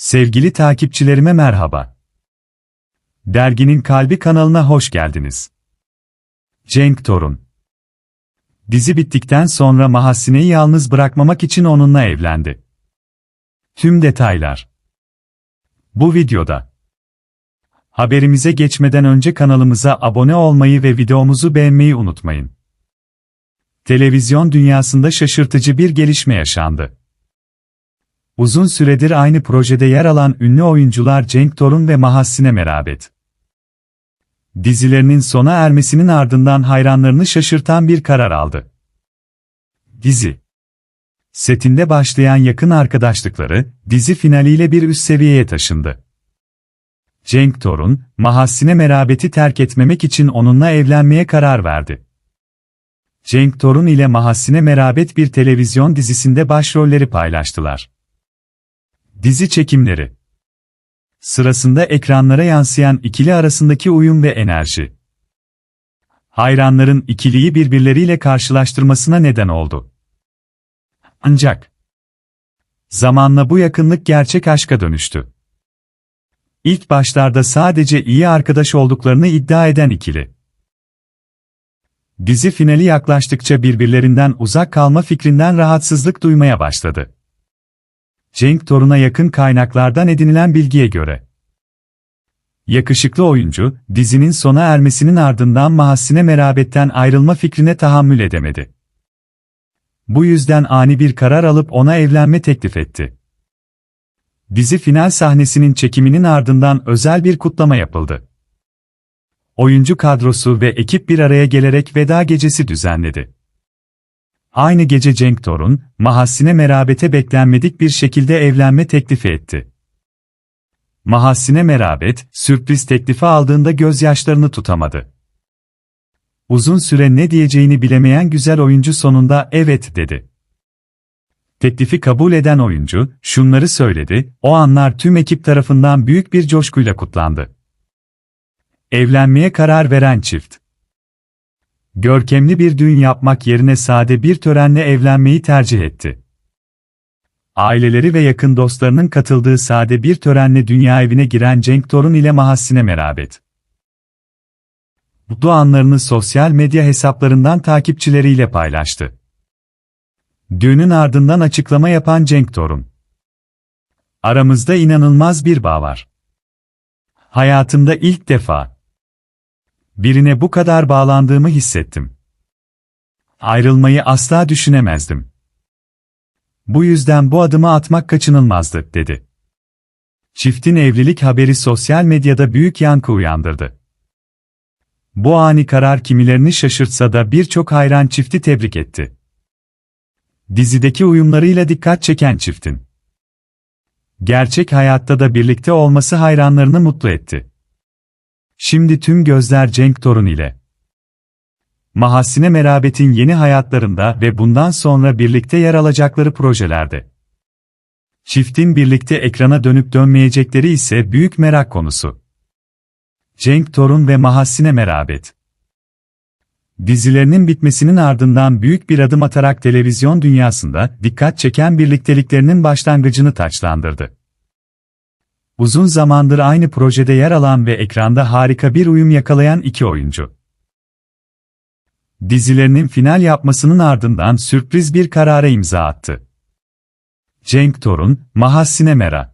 Sevgili takipçilerime merhaba. Derginin Kalbi kanalına hoş geldiniz. Cenk Torun Dizi bittikten sonra Mahasine'yi yalnız bırakmamak için onunla evlendi. Tüm detaylar Bu videoda. Haberimize geçmeden önce kanalımıza abone olmayı ve videomuzu beğenmeyi unutmayın. Televizyon dünyasında şaşırtıcı bir gelişme yaşandı. Uzun süredir aynı projede yer alan ünlü oyuncular Cenk Torun ve Mahassine Merabet. Dizilerinin sona ermesinin ardından hayranlarını şaşırtan bir karar aldı. Dizi Setinde başlayan yakın arkadaşlıkları, dizi finaliyle bir üst seviyeye taşındı. Cenk Torun, Mahassine Merabet'i terk etmemek için onunla evlenmeye karar verdi. Cenk Torun ile Mahassine Merabet bir televizyon dizisinde başrolleri paylaştılar. Dizi çekimleri Sırasında ekranlara yansıyan ikili arasındaki uyum ve enerji. Hayranların ikiliyi birbirleriyle karşılaştırmasına neden oldu. Ancak zamanla bu yakınlık gerçek aşka dönüştü. İlk başlarda sadece iyi arkadaş olduklarını iddia eden ikili. Dizi finali yaklaştıkça birbirlerinden uzak kalma fikrinden rahatsızlık duymaya başladı. Cenk Torun'a yakın kaynaklardan edinilen bilgiye göre. Yakışıklı oyuncu, dizinin sona ermesinin ardından Mahassine Merabet'ten ayrılma fikrine tahammül edemedi. Bu yüzden ani bir karar alıp ona evlenme teklif etti. Dizi final sahnesinin çekiminin ardından özel bir kutlama yapıldı. Oyuncu kadrosu ve ekip bir araya gelerek veda gecesi düzenledi. Aynı gece Cenk Torun, Mahassine Merabet'e beklenmedik bir şekilde evlenme teklifi etti. Mahassine Merabet, sürpriz teklifi aldığında gözyaşlarını tutamadı. Uzun süre ne diyeceğini bilemeyen güzel oyuncu sonunda evet dedi. Teklifi kabul eden oyuncu, şunları söyledi, o anlar tüm ekip tarafından büyük bir coşkuyla kutlandı. Evlenmeye karar veren çift. Görkemli bir düğün yapmak yerine sade bir törenle evlenmeyi tercih etti. Aileleri ve yakın dostlarının katıldığı sade bir törenle dünya evine giren Cenk Torun ile Mahassine Merabet. Mutlu anlarını sosyal medya hesaplarından takipçileriyle paylaştı. Düğünün ardından açıklama yapan Cenk Torun. Aramızda inanılmaz bir bağ var. Hayatımda ilk defa birine bu kadar bağlandığımı hissettim. Ayrılmayı asla düşünemezdim. Bu yüzden bu adımı atmak kaçınılmazdı, dedi. Çiftin evlilik haberi sosyal medyada büyük yankı uyandırdı. Bu ani karar kimilerini şaşırtsa da birçok hayran çifti tebrik etti. Dizideki uyumlarıyla dikkat çeken çiftin. Gerçek hayatta da birlikte olması hayranlarını mutlu etti. Şimdi tüm gözler Cenk Torun ile. Mahassine Merabet'in yeni hayatlarında ve bundan sonra birlikte yer alacakları projelerde. Çiftin birlikte ekrana dönüp dönmeyecekleri ise büyük merak konusu. Cenk Torun ve Mahassine Merabet Dizilerinin bitmesinin ardından büyük bir adım atarak televizyon dünyasında dikkat çeken birlikteliklerinin başlangıcını taçlandırdı. Uzun zamandır aynı projede yer alan ve ekranda harika bir uyum yakalayan iki oyuncu. Dizilerinin final yapmasının ardından sürpriz bir karara imza attı. Cenk Torun, Mahassine Mera